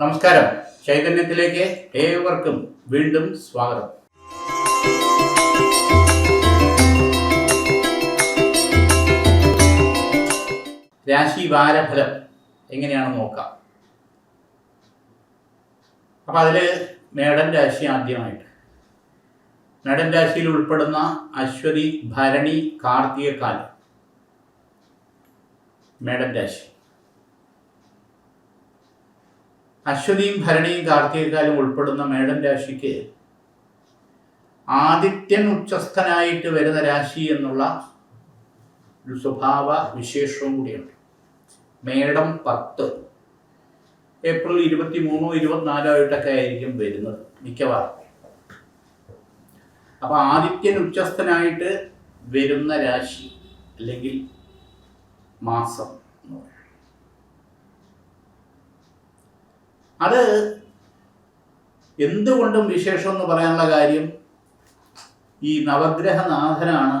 നമസ്കാരം. ചൈതന്യത്തിലേക്ക് ഏവർക്കും വീണ്ടും സ്വാഗതം. രാശി വാരഫലം എങ്ങനെയാണ് നോക്കാം. അപ്പം അതിൽ മേടൻ രാശി ആദ്യമായിട്ട്. മേടൻ രാശിയിൽ ഉൾപ്പെടുന്ന അശ്വതി ഭരണി കാർത്തികക്കാൽ മേടൻ രാശി. അശ്വതിയും ഭരണിയും കാർത്തികക്കാലും ഉൾപ്പെടുന്ന മേടൻ രാശിക്ക് ആദിത്യൻ ഉച്ചസ്ഥനായിട്ട് വരുന്ന രാശി എന്നുള്ള ഒരു സ്വഭാവ വിശേഷവും കൂടിയുണ്ട്. മേടം പത്ത്. ഏപ്രിൽ ഇരുപത്തി മൂന്നോ ഇരുപത്തിനാലോ ആയിട്ടൊക്കെ ആയിരിക്കും വരുന്നത് മിക്കവാറും. അപ്പൊ ആദിത്യൻ ഉച്ചസ്ഥനായിട്ട് വരുന്ന രാശി അല്ലെങ്കിൽ മാസം എന്ന് പറയും അത് എന്തുകൊണ്ടും വിശേഷം എന്ന് പറയാനുള്ള കാര്യം ഈ നവഗ്രഹനാഥനാണ്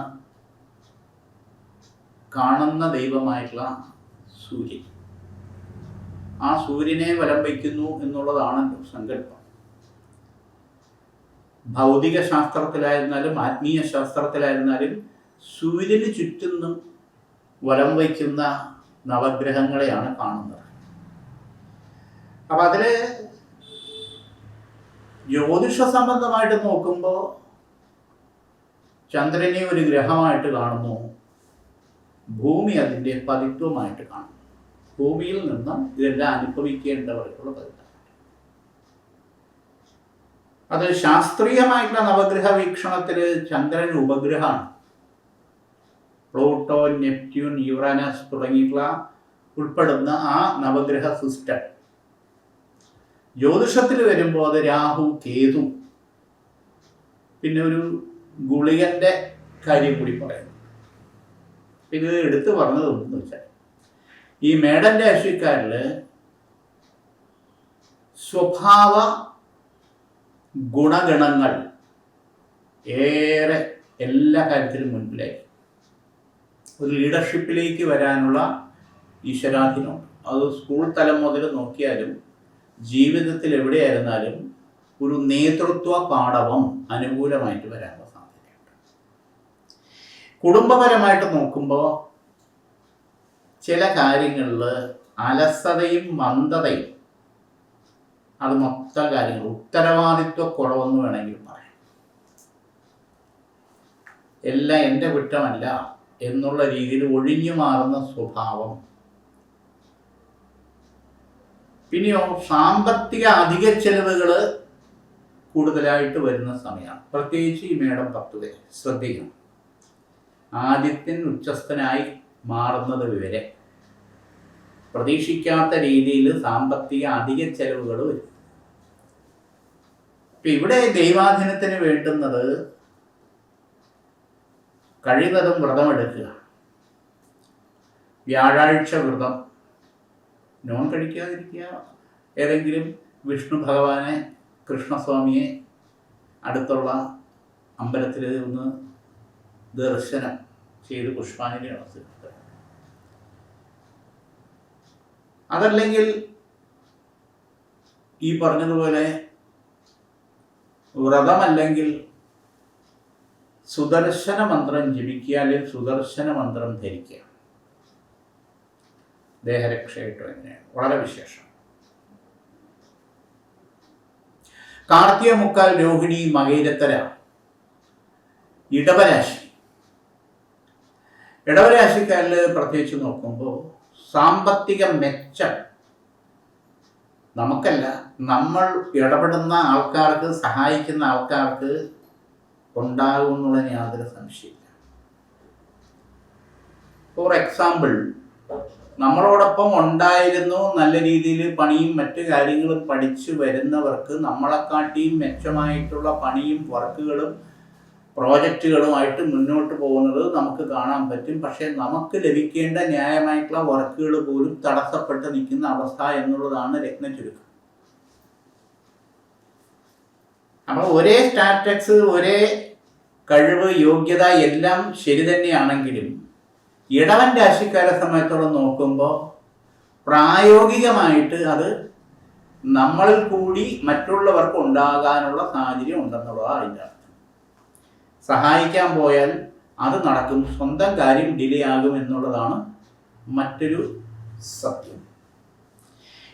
കാണുന്ന ദൈവമായിട്ടുള്ള സൂര്യൻ. ആ സൂര്യനെ വലം എന്നുള്ളതാണ് സങ്കല്പം. ഭൗതിക ശാസ്ത്രത്തിലായിരുന്നാലും ആത്മീയ ശാസ്ത്രത്തിലായിരുന്നാലും സൂര്യന് ചുറ്റും വലം വയ്ക്കുന്ന നവഗ്രഹങ്ങളെയാണ് കാണുന്നത്. അപ്പൊ അതിൽ ജ്യോതിഷ സംബന്ധമായിട്ട് നോക്കുമ്പോൾ ചന്ദ്രനെ ഒരു ഗ്രഹമായിട്ട് കാണുന്നു. ഭൂമി അതിന്റെ പതിത്വമായിട്ട് കാണുന്നു. ഭൂമിയിൽ നിന്ന് ഇതെല്ലാം അനുഭവിക്കേണ്ടവർക്കുള്ള പതിത്വം. അത് ശാസ്ത്രീയമായിട്ടുള്ള നവഗ്രഹ വീക്ഷണത്തിൽ ചന്ദ്രൻ ഉപഗ്രഹമാണ്. പ്ലൂട്ടോ നെപ്റ്റ്യൂൺ യുറാനസ് തുടങ്ങിയിട്ടുള്ള ഉൾപ്പെടുന്ന ആ നവഗ്രഹ സിസ്റ്റം. ജ്യോതിഷത്തിൽ വരുമ്പോൾ അത് രാഹു കേതു. പിന്നെ ഒരു ഗുളികന്റെ കാര്യം കൂടി പറയുന്നു. പിന്നെ ഇത് എടുത്തു പറഞ്ഞത് എന്തെന്ന് വെച്ചാൽ ഈ മേടൻ രാശിക്കാരിൽ സ്വഭാവ ഗുണഗണങ്ങൾ ഏറെ എല്ലാ കാര്യത്തിലും മുൻപിലായി ഒരു ലീഡർഷിപ്പിലേക്ക് വരാനുള്ള ഈശ്വരാധീനമുണ്ട് അത് സ്കൂൾ തലം മുതൽ നോക്കിയാലും ജീവിതത്തിൽ എവിടെയായിരുന്നാലും ഒരു നേതൃത്വ പാഠവം അനുകൂലമായിട്ട് വരാനുള്ള സാധ്യതയുണ്ട്. കുടുംബപരമായിട്ട് നോക്കുമ്പോൾ ചില കാര്യങ്ങളിൽ അലസതയും മന്ദതയും അത് മൊത്തം കാര്യങ്ങൾ ഉത്തരവാദിത്വ കുറവെന്ന് വേണമെങ്കിൽ പറയാം. എല്ലാം എന്റെ കുറ്റമല്ല എന്നുള്ള രീതിയിൽ ഒഴിഞ്ഞു മാറുന്ന സ്വഭാവം പിന്നെയോ സാമ്പത്തിക അധിക ചെലവുകൾ കൂടുതലായിട്ട് വരുന്ന സമയമാണ് പ്രത്യേകിച്ച് ഈ മേടം പത്ത് പേര് ശ്രദ്ധിക്കണം. ആദിത്യൻ ഉച്ചസ്ഥനായി മാറുന്നത് വരെ പ്രതീക്ഷിക്കാത്ത രീതിയിൽ സാമ്പത്തിക അധിക ചെലവുകൾ വരും. ഇപ്പൊ ഇവിടെ ദൈവാധീനത്തിന് വേണ്ടുന്നത് കഴിവതും വ്രതമെടുക്കുക. വ്യാഴാഴ്ച വ്രതം നോൺ കഴിക്കാതിരിക്കുക. ഏതെങ്കിലും വിഷ്ണു ഭഗവാനെ കൃഷ്ണസ്വാമിയെ അടുത്തുള്ള അമ്പലത്തിൽ ഒന്ന് ദർശനം ചെയ്ത് പുഷ്പാഞ്ജലി നടത്തുക അതല്ലെങ്കിൽ ഈ പറഞ്ഞതുപോലെ വ്രതമല്ലെങ്കിൽ സുദർശന മന്ത്രം ജപിക്കുക അല്ലെങ്കിൽ സുദർശന മന്ത്രം ധരിക്കുക. ദേഹരക്ഷയായിട്ടോ തന്നെയാണ് വളരെ വിശേഷം. കാർത്തിക മുക്കാൽ രോഹിണി മകയിരത്തര ഇടവരാശി. ഇടവരാശിക്കാരിൽ പ്രത്യേകിച്ച് നോക്കുമ്പോൾ സാമ്പത്തിക മെച്ചം നമുക്കല്ല. നമ്മൾ ഇടപെടുന്ന ആൾക്കാർക്ക് സഹായിക്കുന്ന ആൾക്കാർക്ക് ഉണ്ടാകും എന്നുള്ളതിന് യാതൊരു സംശയമില്ല ഫോർ എക്സാമ്പിൾ നമ്മളോടൊപ്പം ഉണ്ടായിരുന്നു. നല്ല രീതിയിൽ പണിയും മറ്റു കാര്യങ്ങളും പഠിച്ചു വരുന്നവർക്ക് നമ്മളെക്കാട്ടിയും മെച്ചമായിട്ടുള്ള പണിയും വർക്കുകളും പ്രോജക്റ്റുകളുമായിട്ട് മുന്നോട്ട് പോകുന്നത് നമുക്ക് കാണാൻ പറ്റും. പക്ഷേ നമുക്ക് ലഭിക്കേണ്ട ന്യായമായിട്ടുള്ള വർക്കുകൾ പോലും തടസ്സപ്പെട്ട് നിൽക്കുന്ന അവസ്ഥ എന്നുള്ളതാണ് രത്ന ചുരുക്കം. നമ്മൾ ഒരേ സ്റ്റാറ്റക്സ് ഒരേ കഴിവ് യോഗ്യത എല്ലാം ശരി തന്നെയാണെങ്കിലും ഇടവൻ രാശിക്കാരെ സമയത്തോളം നോക്കുമ്പോൾ പ്രായോഗികമായിട്ട് അത് നമ്മളിൽ കൂടി മറ്റുള്ളവർക്ക് ഉണ്ടാകാനുള്ള സാഹചര്യം ഉണ്ടെന്നുള്ളതാണ് അതിന്റെ അർത്ഥം. സഹായിക്കാൻ പോയാൽ അത് നടക്കും. സ്വന്തം കാര്യം ഡിലേ ആകും എന്നുള്ളതാണ് മറ്റൊരു സത്യം.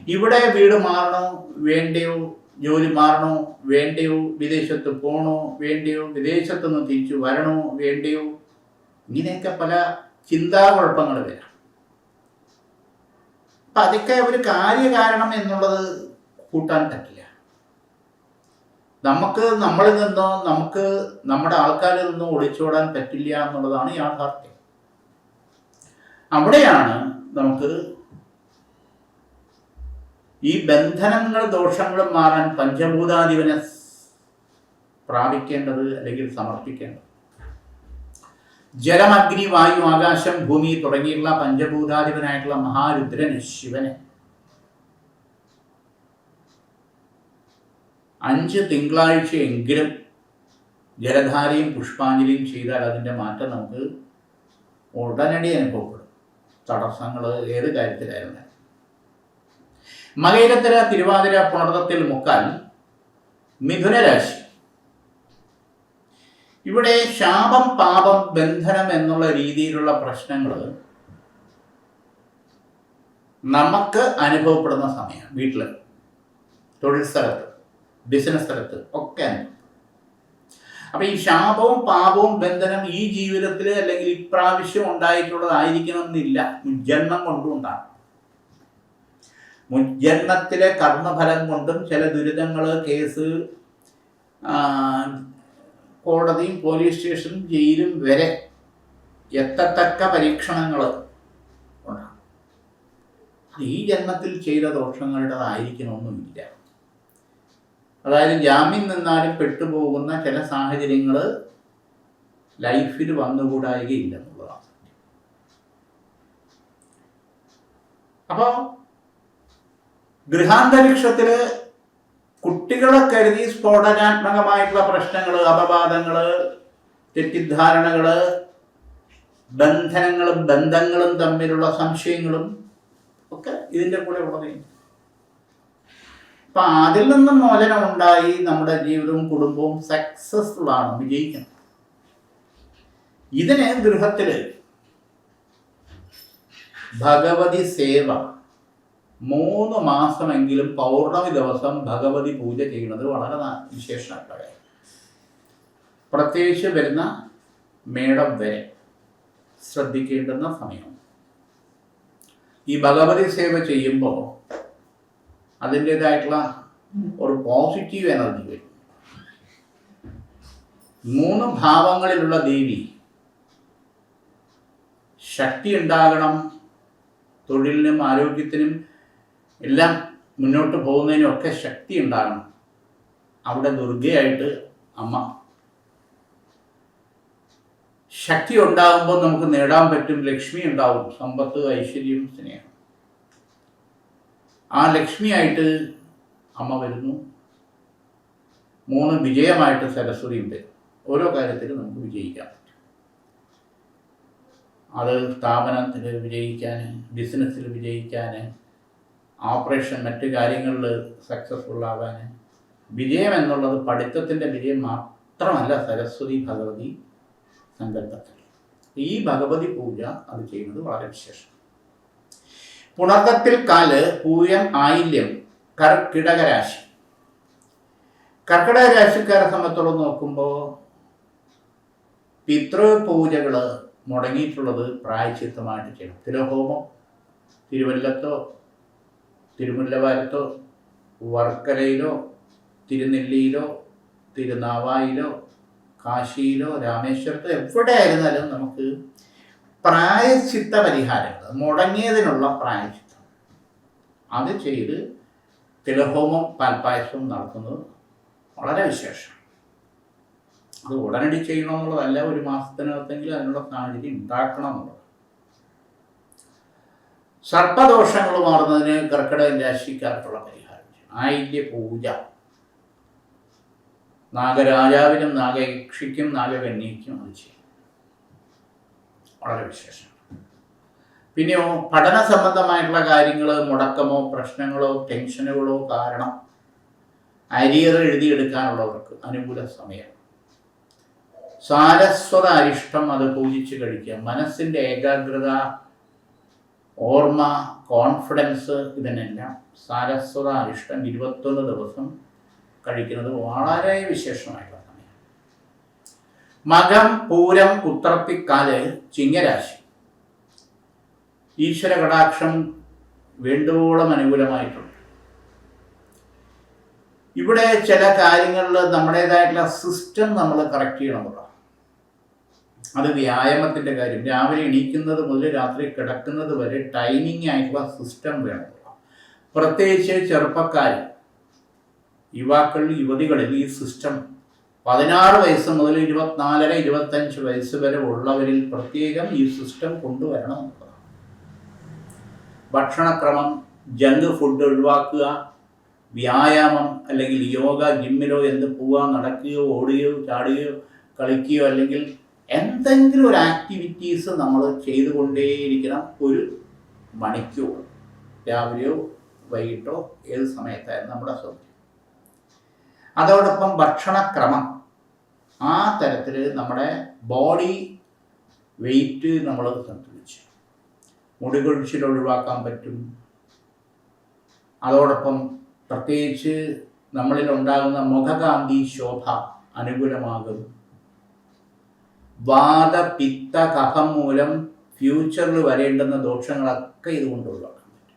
ഇവിടെ വീട് മാറണോ? വേണ്ടയോ? ജോലി മാറണോ? വേണ്ടയോ? വിദേശത്ത് പോകണോ വേണ്ടയോ? വിദേശത്തുനിന്ന് തിരിച്ചു വരണോ? വേണ്ടയോ? ഇങ്ങനെയൊക്കെ പല ചിന്താകുഴപ്പങ്ങൾ വരാം. അപ്പൊ അതൊക്കെ ഒരു കാര്യകാരണം എന്നുള്ളത് കൂട്ടാൻ പറ്റില്ല. നമുക്ക് നമ്മളിൽ നിന്നോ നമുക്ക് നമ്മുടെ ആൾക്കാരിൽ നിന്നോ ഒളിച്ചോടാൻ പറ്റില്ല എന്നുള്ളതാണ് യാഥാർത്ഥ്യം. അവിടെയാണ് നമുക്ക് ഈ ബന്ധനങ്ങൾ ദോഷങ്ങളും മാറാൻ പഞ്ചഭൂതാധിപനെ പ്രാപിക്കേണ്ടത് അല്ലെങ്കിൽ സമർപ്പിക്കേണ്ടത്. ജലം അഗ്നി വായു ആകാശം ഭൂമി തുടങ്ങിയുള്ള പഞ്ചഭൂതാധിപനായിട്ടുള്ള മഹാരുദ്രന് ശിവനെ. അഞ്ച് തിങ്കളാഴ്ചയെങ്കിലും ജലധാരയും പുഷ്പാഞ്ജലിയും ചെയ്താൽ അതിന്റെ മാറ്റം നമുക്ക് ഉടനടി അനുഭവപ്പെടും. തടസ്സങ്ങൾ ഏത് കാര്യത്തിലായിരുന്നാലും. മകയിരത്തിര തിരുവാതിര പുണർത്തത്തിൽ മുക്കാൽ മിഥുനരാശി. ഇവിടെ ശാപം പാപം ബന്ധനം എന്നുള്ള രീതിയിലുള്ള പ്രശ്നങ്ങൾ നമുക്ക് അനുഭവപ്പെടുന്ന സമയം വീട്ടിൽ തൊഴിൽ സ്ഥലത്ത് ബിസിനസ് സ്ഥലത്ത് ഒക്കെ അപ്പൊ ഈ ശാപവും പാപവും ബന്ധനം ഈ ജീവിതത്തിൽ അല്ലെങ്കിൽ ഇപ്രാവശ്യം ഉണ്ടായിട്ടുള്ളതായിരിക്കണം എന്നില്ല മുജ്ജന്മം കൊണ്ടും ഉണ്ടാകും മുജ്ജന്മത്തിലെ കർമ്മഫലം കൊണ്ടും ചില ദുരിതങ്ങൾ കേസ് കോടതിയും പോലീസ് സ്റ്റേഷനും ജയിലും വരെ എത്തത്തക്ക പരീക്ഷണങ്ങൾ ഉണ്ടാകും. ഈ ജന്മത്തിൽ ചെയ്ത ദോഷങ്ങളുടേതായിരിക്കണമെന്നില്ല. അതായത് ജാമ്യം നിന്നാലും പെട്ടുപോകുന്ന ചില സാഹചര്യങ്ങൾ ലൈഫിൽ വന്നുകൂടായികയില്ല എന്നുള്ളതാണ് അപ്പോൾ ഗൃഹാന്തരീക്ഷത്തിൽ കുട്ടികളെ കരുതി സ്ഫോടനാത്മകമായിട്ടുള്ള പ്രശ്നങ്ങൾ അപവാദങ്ങൾ തെറ്റിദ്ധാരണകൾ ബന്ധനങ്ങളും ബന്ധങ്ങളും തമ്മിലുള്ള സംശയങ്ങളും ഒക്കെ ഇതിന്റെ കൂടെ ഉള്ളതേ. അപ്പൊ അതിൽ നിന്നും മോചനം ഉണ്ടായി നമ്മുടെ ജീവിതവും കുടുംബവും സക്സസ്ഫുൾ ആണ് വിജയിക്കുന്നത് ഇതിനെ ഗൃഹത്തിൽ ഭഗവതി സേവ മൂന്ന് മാസമെങ്കിലും പൗർണമി ദിവസം ഭഗവതി പൂജ ചെയ്യുന്നത് വളരെ വിശേഷമായിട്ടുള്ള കാര്യം പ്രത്യേകിച്ച് വരുന്ന മേടം വരെ ശ്രദ്ധിക്കേണ്ടുന്ന സമയം. ഈ ഭഗവതി സേവ ചെയ്യുമ്പോൾ അതിന്റെതായിട്ടുള്ള ഒരു പോസിറ്റീവ് എനർജി വരും. മൂന്ന് ഭാവങ്ങളിലുള്ള ദേവി ശക്തി ഉണ്ടാകണം തൊഴിലിനും ആരോഗ്യത്തിനും എല്ലാം മുന്നോട്ട് പോകുന്നതിനും ഒക്കെ ശക്തി ഉണ്ടാകണം. അവിടെ ദുർഗയായിട്ട് അമ്മ. ശക്തി ഉണ്ടാകുമ്പോൾ നമുക്ക് നേടാൻ പറ്റും ലക്ഷ്മി ഉണ്ടാവും സമ്പത്ത് ഐശ്വര്യം സ്നേഹം. ആ ലക്ഷ്മിയായിട്ട് അമ്മ വരുന്നു. മൂന്ന് വിജയമായിട്ട് സരസ്വതിയും വരും ഓരോ കാര്യത്തിലും നമുക്ക് വിജയിക്കാം. അത് സ്ഥാപനത്തിൽ വിജയിക്കാൻ ബിസിനസ്സിൽ വിജയിക്കാൻ ഓപ്പറേഷൻ മറ്റു കാര്യങ്ങളിൽ സക്സസ്ഫുൾ ആവാൻ വിജയം എന്നുള്ളത് പഠിത്തത്തിന്റെ വിജയം മാത്രമല്ല സരസ്വതി ഭഗവതി സങ്കല്പത്തിൽ. ഈ ഭഗവതി പൂജ അത് ചെയ്യുന്നത് വളരെ വിശേഷം. പുണർത്തത്തിൽ കാൽ പൂയം ആയില്യം കർക്കിടകരാശി കർക്കിടക രാശിക്കാരെ സംബന്ധിച്ചോളം നോക്കുമ്പോൾ പിതൃപൂജകൾ മുടങ്ങിയിട്ടുള്ളത് പ്രായച്ചിത്തമായിട്ട് ചെയ്യണം. തിരുഹോമം തിരുവല്ലത്തോ തിരുമുല്ലവാരത്തോ വർക്കലയിലോ തിരുനെല്ലിയിലോ തിരുനാവായിലോ കാശിയിലോ രാമേശ്വരത്തോ എവിടെ ആയിരുന്നാലും നമുക്ക് പ്രായശ്ചിത്ത പരിഹാരങ്ങൾ മുടങ്ങിയതിനുള്ള പ്രായശ്ചിത്തം അത് ചെയ്ത് തിലഹോമം പാൽപ്പായസവും നടത്തുന്നത് വളരെ വിശേഷം. അത് ഉടനടി ചെയ്യണമെന്നുള്ളതല്ല ഒരു മാസത്തിനകത്തെങ്കിലും അതിനുള്ള സാഹചര്യം ഉണ്ടാക്കണം എന്നുള്ളത്. സർപ്പദോഷങ്ങൾ മാറുന്നതിന് കർക്കിടക രാശിക്കാർക്കുള്ള പരിഹാരം. ആയില്യ പൂജ നാഗരാജാവിനും നാഗയക്ഷിക്കും നാഗകന്യയ്ക്കും അത് ചെയ്യും വളരെ വിശേഷം. പിന്നെയോ പഠന സംബന്ധമായിട്ടുള്ള കാര്യങ്ങൾ മുടക്കമോ പ്രശ്നങ്ങളോ ടെൻഷനുകളോ കാരണം അരിയർ എഴുതിയെടുക്കാനുള്ളവർക്ക് അനുകൂല സമയം. സാരസ്വത അരിഷ്ടം അത് പൂജിച്ച് കഴിക്കുക. മനസ്സിന്റെ ഏകാഗ്രത ഓർമ്മ കോൺഫിഡൻസ് ഇതിനെല്ലാം സാരസ്വത അരിഷ്ടം ഇരുപത്തൊന്ന് ദിവസം കഴിക്കുന്നത് വളരെ വിശേഷമായിട്ടുള്ള സമയമാണ്. മകം പൂരം ഉത്രപ്പിക്കാൽ ചിങ്ങരാശി. ഈശ്വര കടാക്ഷം വേണ്ടുവോളം അനുകൂലമായിട്ടുണ്ട്. ഇവിടെ ചില കാര്യങ്ങളിൽ നമ്മുടേതായിട്ടുള്ള സിസ്റ്റം നമ്മൾ കറക്റ്റ് ചെയ്യണം. എന്നുള്ളതാണ് അത് വ്യായാമത്തിന്റെ കാര്യം രാവിലെ എണീക്കുന്നത് മുതൽ രാത്രി കിടക്കുന്നത് വരെ ടൈമിംഗ് ആയിട്ടുള്ള സിസ്റ്റം വേണം. പ്രത്യേകിച്ച് ചെറുപ്പക്കാർ യുവാക്കൾ യുവതികളിൽ ഈ സിസ്റ്റം പതിനാറ് വയസ്സ് മുതൽ ഇരുപത്തിനാലര ഇരുപത്തഞ്ച് വയസ്സ് വരെ ഉള്ളവരിൽ പ്രത്യേകം ഈ സിസ്റ്റം കൊണ്ടുവരണം ഭക്ഷണക്രമം ജങ്ക് ഫുഡ് ഒഴിവാക്കുക വ്യായാമം അല്ലെങ്കിൽ യോഗ ജിമ്മിലോ എന്ത് പോവുക നടക്കുകയോ ഓടുകയോ ചാടുകയോ കളിക്കുകയോ അല്ലെങ്കിൽ എന്തെങ്കിലും ഒരു ആക്ടിവിറ്റീസ് നമ്മൾ ചെയ്തുകൊണ്ടേയിരിക്കണം ഒരു മണിക്കൂർ. രാവിലെയോ വൈകിട്ടോ ഏത് സമയത്തായാലും നമ്മുടെ സൗകര്യം അതോടൊപ്പം ഭക്ഷണക്രമം. ആ തരത്തിൽ നമ്മുടെ ബോഡി വെയിറ്റ് നമ്മൾ സംതുലിച്ച്. മുടി കൊഴിച്ചിൽ ഒഴിവാക്കാൻ പറ്റും. അതോടൊപ്പം പ്രത്യേകിച്ച് നമ്മളിൽ ഉണ്ടാകുന്ന മുഖകാന്തി ശോഭ അനുകൂലമാകും. വാദ പിത്ത കഫം മൂലം ഫ്യൂച്ചറിൽ വരേണ്ടുന്ന ദോഷങ്ങളൊക്കെ ഇതുകൊണ്ട് ഒഴിവാക്കാൻ പറ്റും.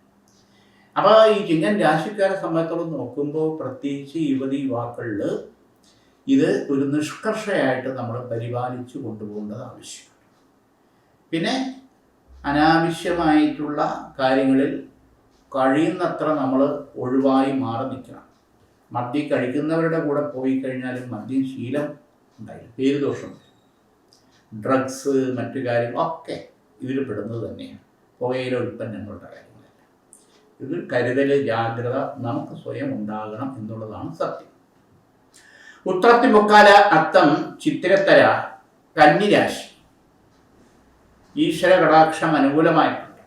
അപ്പോൾ ഈ ചിങ്ങൻ രാശിക്കാരെ സംബന്ധിച്ചോളം നോക്കുമ്പോൾ പ്രത്യേകിച്ച് യുവതി യുവാക്കളിൽ ഇത് ഒരു നിഷ്കർഷയായിട്ട് നമ്മൾ പരിപാലിച്ചു കൊണ്ടുപോകേണ്ടത് ആവശ്യമാണ്. പിന്നെ അനാവശ്യമായിട്ടുള്ള കാര്യങ്ങളിൽ കഴിയുന്നത്ര നമ്മൾ ഒഴിവായി മാറി നിൽക്കണം. മദ്യം കഴിക്കുന്നവരുടെ കൂടെ പോയി കഴിഞ്ഞാലും മദ്യം ശീലം ഉണ്ടായി പേര് ദോഷം. ഡ്രഗ്സ് മറ്റു കാര്യങ്ങളൊക്കെ ഇതിൽ പെടുന്നത് തന്നെയാണ്. പുകയില ഉൽപ്പന്നങ്ങളുടെ കാര്യങ്ങളല്ല. ഇത് കരുതൽ ജാഗ്രത നമുക്ക് സ്വയം ഉണ്ടാകണം എന്നുള്ളതാണ് സത്യം. ഉത്രത്തി മുക്കാല അത്തം ചിത്രത്തര കന്നിരാശി. ഈശ്വര കടാക്ഷം അനുകൂലമായിട്ടുണ്ട്.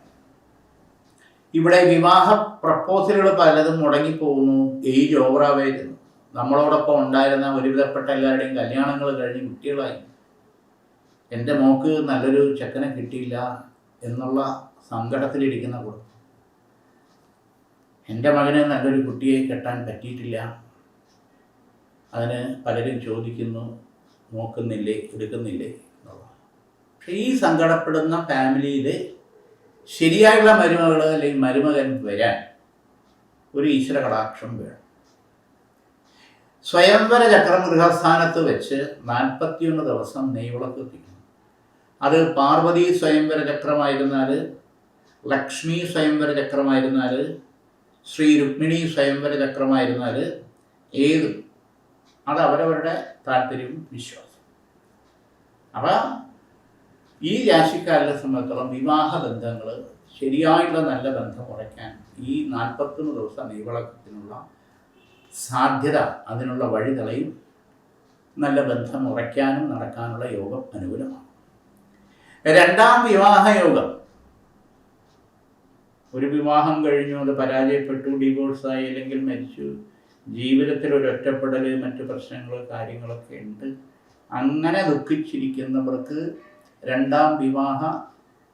ഇവിടെ വിവാഹ പ്രപ്പോസലുകൾ പലതും മുടങ്ങിപ്പോകുന്നു. ഏജ് ഓവറാവായിരുന്നു നമ്മളോടൊപ്പം ഉണ്ടായിരുന്ന ഒരുവിധപ്പെട്ട എല്ലാവരുടെയും കല്യാണങ്ങൾ കഴിഞ്ഞ് കുട്ടികളായി. എന്റെ മോക്ക് നല്ലൊരു ചെക്കനെ കിട്ടിയില്ല എന്നുള്ള സങ്കടത്തിലിരിക്കുന്ന കുടുംബം എന്റെ മകനെ നല്ലൊരു കുട്ടിയെ കെട്ടാൻ പറ്റിയിട്ടില്ല. അതിന് പലരും ചോദിക്കുന്നു നോക്കുന്നില്ലേ എടുക്കുന്നില്ലേ? പക്ഷെ ഈ സങ്കടപ്പെടുന്ന ഫാമിലിയിൽ ശരിയായുള്ള മരുമകൾ അല്ലെങ്കിൽ മരുമകൻ വരാൻ ഒരു ഈശ്വര കടാക്ഷം വേണം. സ്വയംവര ചക്രം ഗൃഹസ്ഥാനത്ത് വെച്ച് നാൽപ്പത്തിയൊന്ന് ദിവസം നെയ്വിളക്ക് എത്തിക്കുന്നു അത് പാർവതി സ്വയംവര ചക്രമായിരുന്നാൽ ലക്ഷ്മി സ്വയംവര ചക്രമായിരുന്നാൽ ശ്രീ രുക്മിണി സ്വയംവര ചക്രമായിരുന്നാൽ ഏത്? അത് അവരവരുടെ താല്പര്യവും വിശ്വാസം അപ്പം ഈ രാശിക്കാരനെ സംബന്ധിച്ചിടത്തോളം വിവാഹ ബന്ധങ്ങൾ ശരിയായിട്ടുള്ള നല്ല ബന്ധം ഉറയ്ക്കാൻ ഈ നാൽപ്പത്തൊന്ന് ദിവസം നെയ്വിളക്കത്തിനുള്ള സാധ്യത അതിനുള്ള വഴി തെളിയും നല്ല ബന്ധം ഉറയ്ക്കാനും നടക്കാനുള്ള യോഗം അനുകൂലമാണ്. രണ്ടാം വിവാഹയോഗം ഒരു വിവാഹം കഴിഞ്ഞു അത് പരാജയപ്പെട്ടു ഡിവോഴ്സായി അല്ലെങ്കിൽ മരിച്ചു. ജീവിതത്തിൽ ഒരു ഒറ്റപ്പെടൽ മറ്റു പ്രശ്നങ്ങൾ കാര്യങ്ങളൊക്കെ ഉണ്ട്. അങ്ങനെ ദുഃഖിച്ചിരിക്കുന്നവർക്ക് രണ്ടാം വിവാഹ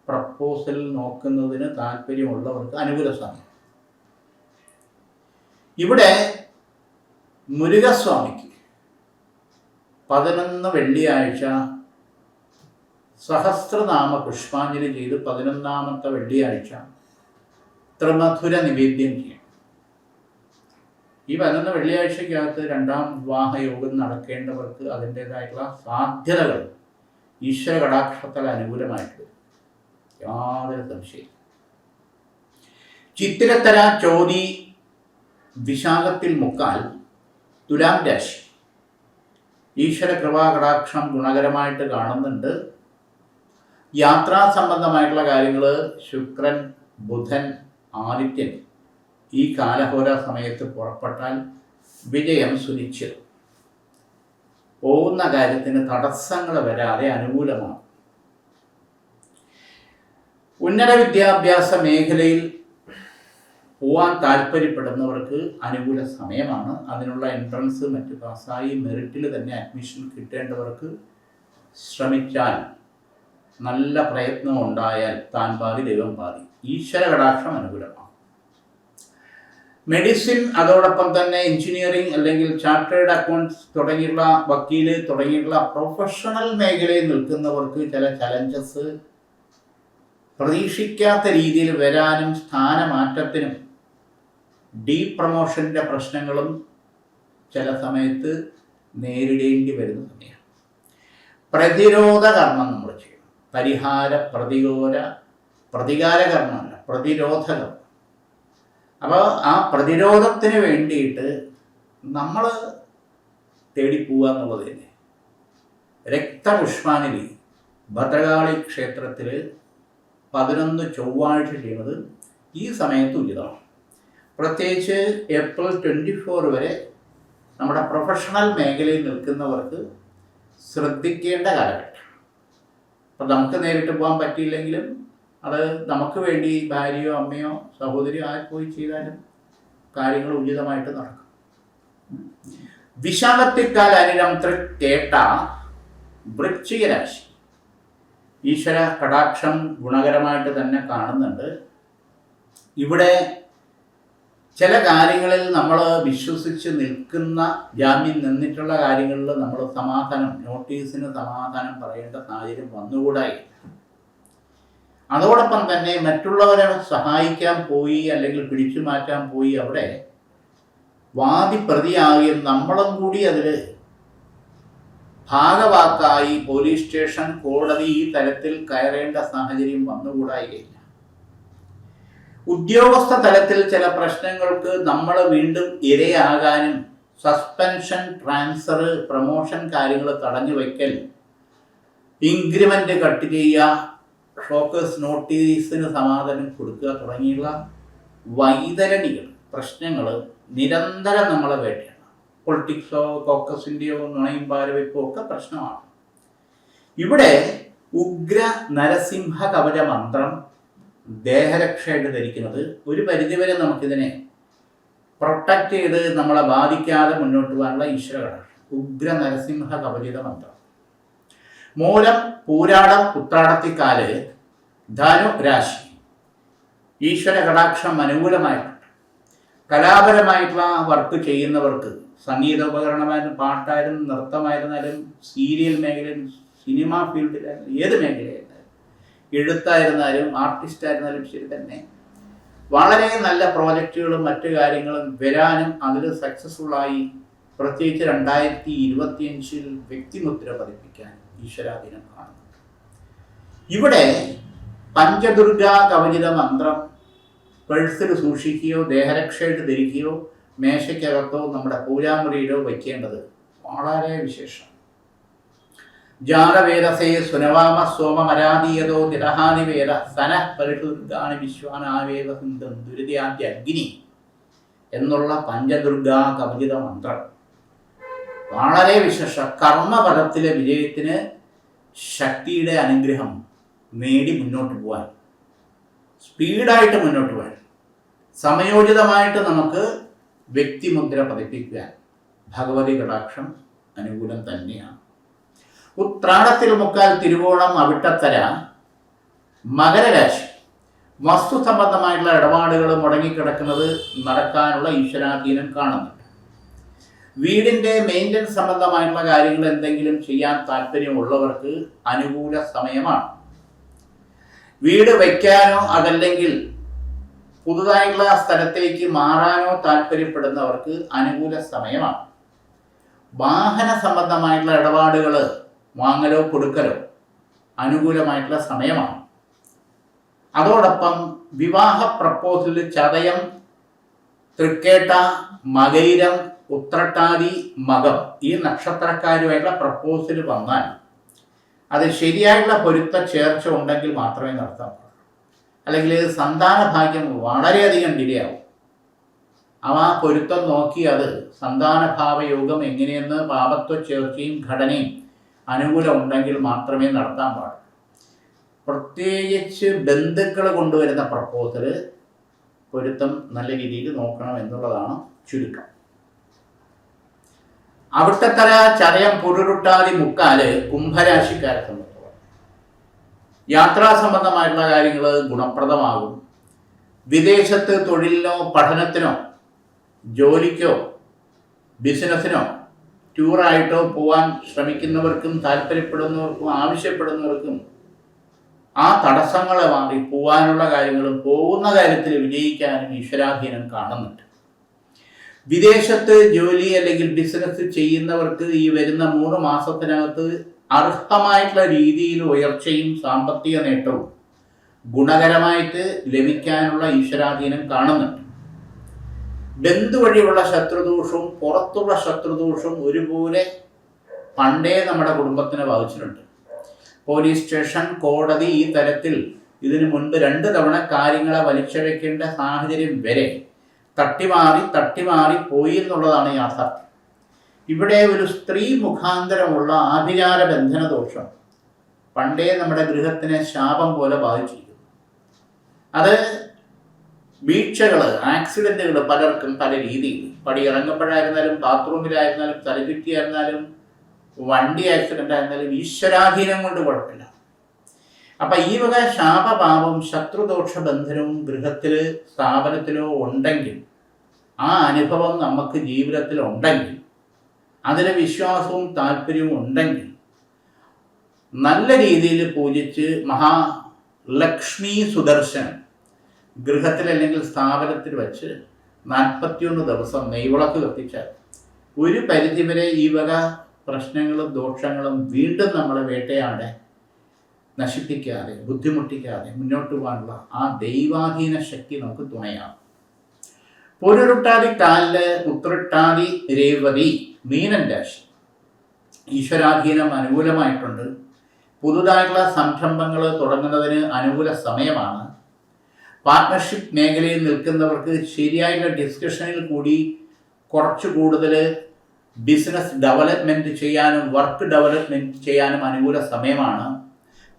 പ്രപ്പോസൽ നോക്കുന്നതിന് താല്പര്യമുള്ളവർക്ക് അനുകൂല സമയം. ഇവിടെ മുരുകസ്വാമിക്ക് പതിനൊന്ന് വെള്ളിയാഴ്ച സഹസ്രനാമ പുഷ്പാഞ്ജലി ചെയ്ത് പതിനൊന്നാമത്തെ വെള്ളിയാഴ്ച ത്രിമധുര നിവേദ്യം ചെയ്യും ഈ പതിനൊന്ന് വെള്ളിയാഴ്ചക്കകത്ത് രണ്ടാം വിവാഹ യോഗം നടക്കേണ്ടവർക്ക് അതിന്റെതായിട്ടുള്ള സാധ്യതകൾ ഈശ്വര കടാക്ഷത്താൽ അനുകൂലമായിട്ട്. യാതൊരു സംശയം ചിത്തിരത്തര ചോതി വിശാഖത്തിൽ മുക്കാൽ തുലാം രാശി. ഈശ്വര കൃപാകടാക്ഷം ഗുണകരമായിട്ട് കാണുന്നുണ്ട്. യാത്രാ സംബന്ധമായിട്ടുള്ള കാര്യങ്ങൾ ശുക്രൻ ബുധൻ ആദിത്യൻ ഈ കാലഹോര സമയത്ത് പുറപ്പെട്ടാൽ വിജയം സുനിശ്ചിതം. പോകുന്ന കാര്യത്തിന് തടസ്സങ്ങൾ വരാതെ അനുകൂലമാണ്. ഉന്നത വിദ്യാഭ്യാസ മേഖലയിൽ പോവാൻ താല്പര്യപ്പെടുന്നവർക്ക് അനുകൂല സമയമാണ്. അതിനുള്ള എൻട്രൻസ് മറ്റ് പാസ്സായി മെറിറ്റിൽ തന്നെ അഡ്മിഷൻ കിട്ടേണ്ടവർക്ക് ശ്രമിച്ചാൽ നല്ല പ്രയത്നം ഉണ്ടായാൽ താൻ പാതി ദൈവം പാതി. ഈശ്വര കടാക്ഷം അനുകൂലമാണ്. മെഡിസിൻ അതോടൊപ്പം തന്നെ എഞ്ചിനീയറിംഗ് അല്ലെങ്കിൽ ചാർട്ടേഡ് അക്കൗണ്ട്സ് തുടങ്ങിയുള്ള വക്കീൽ തുടങ്ങിയുള്ള പ്രൊഫഷണൽ മേഖലയിൽ നിൽക്കുന്നവർക്ക് ചില ചലഞ്ചസ് പ്രതീക്ഷിക്കാത്ത രീതിയിൽ വരാനും സ്ഥാനമാറ്റത്തിനും ഡീ പ്രൊമോഷന്റെ പ്രശ്നങ്ങളും ചില സമയത്ത് നേരിടേണ്ടി വരുന്ന സമയമാണ്. പ്രതിരോധ കർമ്മം നമ്മൾ ചെയ്യണം. പരിഹാര പ്രതികൂല പ്രതികാര കർമ്മമല്ല പ്രതിരോധ അപ്പോൾ ആ പ്രതിരോധത്തിന് വേണ്ടിയിട്ട് നമ്മൾ തേടിപ്പോവുക എന്നുള്ളത് തന്നെ. രക്തപുഷ്പാഞ്ജലി ഭദ്രകാളി ക്ഷേത്രത്തിൽ പതിനൊന്ന് ചൊവ്വാഴ്ച ചെയ്യുന്നത് ഈ സമയത്ത് ഉചിതമാണ്. പ്രത്യേകിച്ച് ഏപ്രിൽ ട്വന്റി ഫോർ വരെ നമ്മുടെ പ്രൊഫഷണൽ മേഖലയിൽ നിൽക്കുന്നവർക്ക് ശ്രദ്ധിക്കേണ്ട കാലഘട്ടം. അപ്പം നമുക്ക് നേരിട്ട് പോകാൻ പറ്റിയില്ലെങ്കിലും അത് നമുക്ക് വേണ്ടി ഭാര്യയോ അമ്മയോ സഹോദരിയോ ആര് പോയി ചെയ്താലും കാര്യങ്ങൾ ഉചിതമായിട്ട് നടക്കും. വിശാലത്തിക്കാൽ അനിരം കേട്ട വൃശ്ചികരാശി ഈശ്വര കടാക്ഷം ഗുണകരമായിട്ട് തന്നെ കാണുന്നുണ്ട്. ഇവിടെ ചില കാര്യങ്ങളിൽ നമ്മൾ വിശ്വസിച്ച് നിൽക്കുന്ന ജാമ്യം നിന്നിട്ടുള്ള കാര്യങ്ങളിൽ നമ്മൾ സമാധാനം നോട്ടീസിന് സമാധാനം പറയേണ്ട സാഹചര്യം വന്നുകൂടായി അതോടൊപ്പം തന്നെ മറ്റുള്ളവരെ സഹായിക്കാൻ പോയി അല്ലെങ്കിൽ പിടിച്ചു മാറ്റാൻ പോയി അവിടെ വാദി പ്രതിയാകുകയും നമ്മളും കൂടി അതിൽ ഭാഗവാക്കായി പോലീസ് സ്റ്റേഷൻ കോടതി ഈ തലത്തിൽ കയറേണ്ട സാഹചര്യം വന്നുകൂടായികയില്ല ഉദ്യോഗസ്ഥ തലത്തിൽ ചില പ്രശ്നങ്ങൾക്ക് നമ്മൾ വീണ്ടും ഇരയാകാനും സസ്പെൻഷൻ ട്രാൻസ്ഫർ പ്രൊമോഷൻ കാര്യങ്ങൾ തടഞ്ഞു വയ്ക്കൽ ഇൻക്രിമെന്റ് കട്ട് ചെയ്യുക ഷോക്കേഴ്സ് നോട്ടീസിന് സമാധാനം കൊടുക്കുക തുടങ്ങിയുള്ള വൈതരണികൾ പ്രശ്നങ്ങൾ നിരന്തരം നമ്മളെ വേട്ടയാണ്. പൊളിറ്റിക്സോ കോക്കസിന്റെയോ നുണയും പാരവയ്പ്പോ ഒക്കെ പ്രശ്നമാണ്. ഇവിടെ ഉഗ്ര നരസിംഹ കവച മന്ത്രം ദേഹരക്ഷയായിട്ട് ധരിക്കുന്നത് ഒരു പരിധിവരെ നമുക്കിതിനെ പ്രൊട്ടക്ട് ചെയ്ത് നമ്മളെ ബാധിക്കാതെ മുന്നോട്ട് പോകാനുള്ള ഈശ്വരകളാണ് ഉഗ്ര നരസിംഹ കവചിത മന്ത്രം. മൂലം പൂരാടം ഉത്രാടത്തിക്കാൽ ധനു രാശി. ഈശ്വര കടാക്ഷം അനുകൂലമായിട്ടുണ്ട്. കലാപരമായിട്ടുള്ള വർക്ക് ചെയ്യുന്നവർക്ക് സംഗീത ഉപകരണമായാലും പാട്ടായാലും നൃത്തമായിരുന്നാലും സീരിയൽ മേഖലയിലും സിനിമ ഫീൽഡിലായാലും ഏത് മേഖലയായിരുന്നാലും എഴുത്തായിരുന്നാലും ആർട്ടിസ്റ്റ് ആയിരുന്നാലും ശരി തന്നെ. വളരെ നല്ല പ്രോജക്റ്റുകളും മറ്റു കാര്യങ്ങളും വരാനും അതിൽ സക്സസ്ഫുള്ളായി പ്രത്യേകിച്ച് രണ്ടായിരത്തി ഇരുപത്തിയഞ്ചിൽ വ്യക്തിമുദ്ര പതിപ്പിക്കാൻ ഈശ്വരാധീനം കാണുന്നുണ്ട് ഇവിടെ പഞ്ചദുർഗ കവചിത മന്ത്രം പേഴ്സിൽ സൂക്ഷിക്കുകയോ ദേഹരക്ഷയായിട്ട് ധരിക്കുകയോ മേശയ്ക്കകത്തോ നമ്മുടെ പൂജാമുറിയിലോ വയ്ക്കേണ്ടത് വളരെ വിശേഷം. ജാതവേദസേ സുനവാമ സോമമരാതീയതോ നിരഹാനിവേദ സന പരിഷുദ്ധാനി വിശ്വാനാവേദ ദുരിതാന്ത്യ അഗ്നി എന്നുള്ള പഞ്ചദുർഗാ കവചിത മന്ത്രം. വളരെ വിശേഷ. കർമ്മപദത്തിലെ വിജയത്തിന് ശക്തിയുടെ അനുഗ്രഹം നേടി മുന്നോട്ട് പോകാൻ സ്പീഡായിട്ട് മുന്നോട്ട് പോകാൻ സമയോചിതമായിട്ട് നമുക്ക് വ്യക്തിമുദ്ര പതിപ്പിക്കാൻ. ഭഗവതി കടാക്ഷം അനുകൂലം തന്നെയാണ്. ഉത്രാടത്തിൽ മുക്കാൽ തിരുവോണം അവിട്ടത്തര മകരരാശി. വസ്തു സംബന്ധമായിട്ടുള്ള ഇടപാടുകൾ മുടങ്ങിക്കിടക്കുന്നത് നടക്കാനുള്ള ഈശ്വരാധീനം കാണുന്നുണ്ട്. വീടിന്റെ മെയിന്റനൻസ് സംബന്ധമായിട്ടുള്ള കാര്യങ്ങൾ എന്തെങ്കിലും ചെയ്യാൻ താല്പര്യമുള്ളവർക്ക് അനുകൂല സമയമാണ്. വീട് വയ്ക്കാനോ അതല്ലെങ്കിൽ പുതുതായിട്ടുള്ള സ്ഥലത്തേക്ക് മാറാനോ താല്പര്യപ്പെടുന്നവർക്ക് അനുകൂല സമയമാണ്. വാഹന സംബന്ധമായിട്ടുള്ള ഇടപാടുകൾ വാങ്ങലോ കൊടുക്കലോ അനുകൂലമായിട്ടുള്ള സമയമാണ്. അതോടൊപ്പം വിവാഹ പ്രപ്പോസൽ ചതയം തൃക്കേട്ട മകൈരം ഉത്രട്ടാതി മകം ഈ നക്ഷത്രക്കാരുമായിട്ടുള്ള പ്രപ്പോസൽ വന്നാൽ അത് ശരിയായിട്ടുള്ള പൊരുത്ത ചേർച്ച ഉണ്ടെങ്കിൽ മാത്രമേ നടത്താൻ അല്ലെങ്കിൽ സന്താന ഭാഗ്യം വളരെയധികം ഡിലേ ആവും അവ പൊരുത്തം നോക്കി അത് സന്താനഭാവയോഗം എങ്ങനെയെന്ന് പാപത്വ ചേർച്ചയും ഘടനയും അനുകൂലം ഉണ്ടെങ്കിൽ മാത്രമേ നടത്താൻ പാടുള്ളൂ. പ്രത്യേകിച്ച് ബന്ധുക്കൾ കൊണ്ടുവരുന്ന പ്രപ്പോസൽ പൊരുത്തം നല്ല രീതിയിൽ നോക്കണം എന്നുള്ളതാണ് ചുരുക്കം. അവിടുത്തെ തല ചതയം പുരുരുട്ടാതി മുക്കാൽ കുംഭരാശിക്കാരെ സംബന്ധിച്ചോളം. യാത്രാ സംബന്ധമായിട്ടുള്ള കാര്യങ്ങൾ ഗുണപ്രദമാകും. വിദേശത്ത് തൊഴിലിനോ പഠനത്തിനോ ജോലിക്കോ ബിസിനസ്സിനോ ടൂറായിട്ടോ പോവാൻ ശ്രമിക്കുന്നവർക്കും താല്പര്യപ്പെടുന്നവർക്കും ആവശ്യപ്പെടുന്നവർക്കും ആ തടസ്സങ്ങളെ മാറി പോവാനുള്ള കാര്യങ്ങളും പോകുന്ന കാര്യത്തിൽ വിജയിക്കാനും ഈശ്വരാധീനം കാണുന്നുണ്ട്. വിദേശത്ത് ജോലി അല്ലെങ്കിൽ ബിസിനസ് ചെയ്യുന്നവർക്ക് ഈ വരുന്ന മൂന്ന് മാസത്തിനകത്ത് അർഹമായിട്ടുള്ള രീതിയിൽ ഉയർച്ചയും സാമ്പത്തിക നേട്ടവും ഗുണകരമായിട്ട് ലഭിക്കാനുള്ള ഈശ്വരാധീനം കാണുന്നുണ്ട്. ബന്ധു വഴിയുള്ള ശത്രുദോഷവും പുറത്തുള്ള ശത്രുദോഷവും ഒരുപോലെ പണ്ടേ നമ്മുടെ കുടുംബത്തിനെ ബാധിച്ചിട്ടുണ്ട്. പോലീസ് സ്റ്റേഷൻ കോടതി ഈ തരത്തിൽ ഇതിനു മുൻപ് രണ്ട് തവണ കാര്യങ്ങളെ വലിച്ചഴക്കേണ്ട സാഹചര്യം വരെ തട്ടിമാറി തട്ടിമാറി പോയി എന്നുള്ളതാണ് യാഥാർത്ഥ്യം. ഇവിടെ ഒരു സ്ത്രീ മുഖാന്തരമുള്ള ആഭിചാര ബന്ധന ദോഷം പണ്ടേ നമ്മുടെ ഗൃഹത്തിനെ ശാപം പോലെ ബാധിച്ചിരിക്കുന്നു. അത് വീഴ്ചകൾ ആക്സിഡന്റുകൾ പലർക്കും പല രീതിയിൽ പടി ഇറങ്ങുമ്പോഴായിരുന്നാലും ബാത്റൂമിലായിരുന്നാലും തലചുറ്റിയായിരുന്നാലും വണ്ടി ആക്സിഡന്റ് ആയിരുന്നാലും ഈശ്വരാധീനം കൊണ്ട് കുഴപ്പമില്ല. അപ്പൊ ഈ വക ശാപപാപം ശത്രുദോഷ ബന്ധനവും ഗൃഹത്തിൽ സ്ഥാപനത്തിലോ ഉണ്ടെങ്കിൽ ആ അനുഭവം നമുക്ക് ജീവിതത്തിൽ ഉണ്ടെങ്കിൽ അതിന് വിശ്വാസവും താല്പര്യവും ഉണ്ടെങ്കിൽ നല്ല രീതിയിൽ പൂജിച്ച് മഹാലക്ഷ്മി സുദർശനം ഗൃഹത്തിൽ അല്ലെങ്കിൽ സ്ഥാപനത്തിൽ വെച്ച് നാൽപ്പത്തിയൊന്ന് ദിവസം നെയ്വിളക്ക് കത്തിച്ചാൽ ഒരു പരിധിവരെ ഈ വക പ്രശ്നങ്ങളും ദോഷങ്ങളും വീണ്ടും നമ്മളെ വേട്ടയാടെ നശിപ്പിക്കാതെ ബുദ്ധിമുട്ടിക്കാതെ മുന്നോട്ട് പോകാനുള്ള ആ ദൈവാധീന ശക്തി നമുക്ക് തുണയാകും പൊരുരുട്ടാതി കാലിൽ ഉത്രട്ടാതി രേവതി മീനൻ രാശി. ഈശ്വരാധീനം അനുകൂലമായിട്ടുണ്ട്. പുതുതായിട്ടുള്ള സംരംഭങ്ങൾ തുടങ്ങുന്നതിന് അനുകൂല സമയമാണ്. പാർട്ട്ണർഷിപ്പ് മേഖലയിൽ നിൽക്കുന്നവർക്ക് ശരിയായിട്ടുള്ള ഡിസ്കഷനിൽ കൂടി കുറച്ച് കൂടുതൽ ബിസിനസ് ഡെവലപ്മെന്റ് ചെയ്യാനും വർക്ക് ഡെവലപ്മെന്റ് ചെയ്യാനും അനുകൂല സമയമാണ്.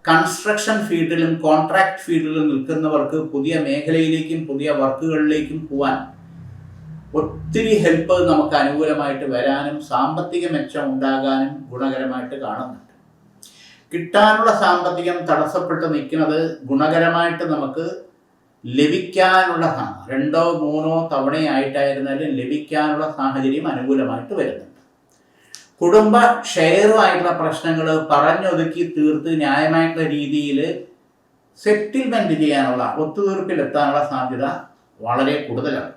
കൺസ്ട്രക്ഷൻ ഫീൽഡിലും കോൺട്രാക്ട് ഫീൽഡിലും നിൽക്കുന്നവർക്ക് പുതിയ മേഖലയിലേക്കും പുതിയ വർക്കുകളിലേക്കും പോവാൻ ഒത്തിരി ഹെൽപ്പ് നമുക്ക് അനുകൂലമായിട്ട് വരാനും സാമ്പത്തിക മെച്ചം ഉണ്ടാകാനും ഗുണകരമായിട്ട് കാണുന്നുണ്ട്. കിട്ടാനുള്ള സാമ്പത്തികം തടസ്സപ്പെട്ട് നിൽക്കുന്നത് ഗുണകരമായിട്ട് നമുക്ക് ലഭിക്കാനുള്ള രണ്ടോ മൂന്നോ തവണയായിട്ടായിരുന്നാലും ലഭിക്കാനുള്ള സാഹചര്യം അനുകൂലമായിട്ട് വരുന്നുണ്ട്. കുടുംബ ഷെയറുമായിട്ടുള്ള പ്രശ്നങ്ങൾ പറഞ്ഞൊതുക്കി തീർത്ത് ന്യായമായിട്ടുള്ള രീതിയിൽ സെറ്റിൽമെന്റ് ചെയ്യാനുള്ള ഒത്തുതീർപ്പിലെത്താനുള്ള സാധ്യത വളരെ കൂടുതലാണ്.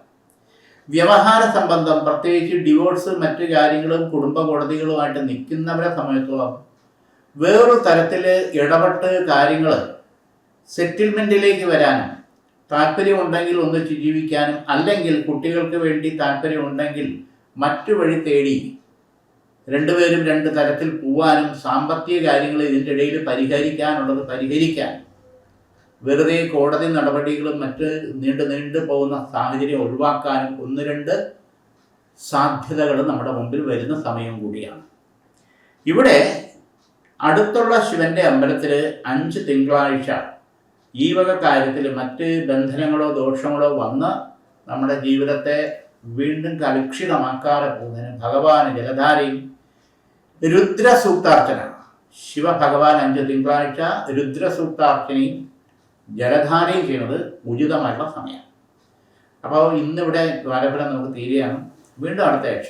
വ്യവഹാര സംബന്ധം പ്രത്യേകിച്ച് ഡിവോഴ്സ് മറ്റു കാര്യങ്ങളും കുടുംബ കോടതികളുമായിട്ട് നിൽക്കുന്നവരെ സംബന്ധിച്ചോളം വേറൊരു തരത്തിൽ ഇടപെട്ട് കാര്യങ്ങൾ സെറ്റിൽമെന്റിലേക്ക് വരാനും താല്പര്യമുണ്ടെങ്കിൽ ഒന്നിച്ച് ജീവിക്കാനും അല്ലെങ്കിൽ കുട്ടികൾക്ക് വേണ്ടി താല്പര്യമുണ്ടെങ്കിൽ മറ്റു വഴി തേടി രണ്ടുപേരും രണ്ട് തരത്തിൽ പോവാനും സാമ്പത്തിക കാര്യങ്ങൾ ഇതിന്റെ ഇടയിൽ പരിഹരിക്കാനുള്ളത് പരിഹരിക്കാൻ. വെറുതെ കോടതി നടപടികളും മറ്റ് നീണ്ടു നീണ്ടു പോകുന്ന സാഹചര്യം ഒഴിവാക്കാനും ഒന്ന് രണ്ട് സാധ്യതകൾ നമ്മുടെ മുമ്പിൽ വരുന്ന സമയം കൂടിയാണ്. ഇവിടെ അടുത്തുള്ള ശിവന്റെ അമ്പലത്തിൽ അഞ്ച് തിങ്കളാഴ്ച ഈ വക കാര്യത്തിൽ മറ്റ് ബന്ധനങ്ങളോ ദോഷങ്ങളോ വന്ന് നമ്മുടെ ജീവിതത്തെ വീണ്ടും കലുഷിതമാക്കാതെ പോകുന്നതിന് ഭഗവാന് ജലധാരയും രുദ്രസൂക്താർച്ചന ശിവഭഗവാൻ അഞ്ച് തിങ്കളാഴ്ച രുദ്രസൂക്താർച്ചനയും ജലധാരയും ചെയ്യുന്നത് ഉചിതമായിട്ടുള്ള സമയം അപ്പോൾ ഇന്നിവിടെ ദ്വാരഫലം നമുക്ക് തീരെയാണ് വീണ്ടും അടുത്ത ആഴ്ച.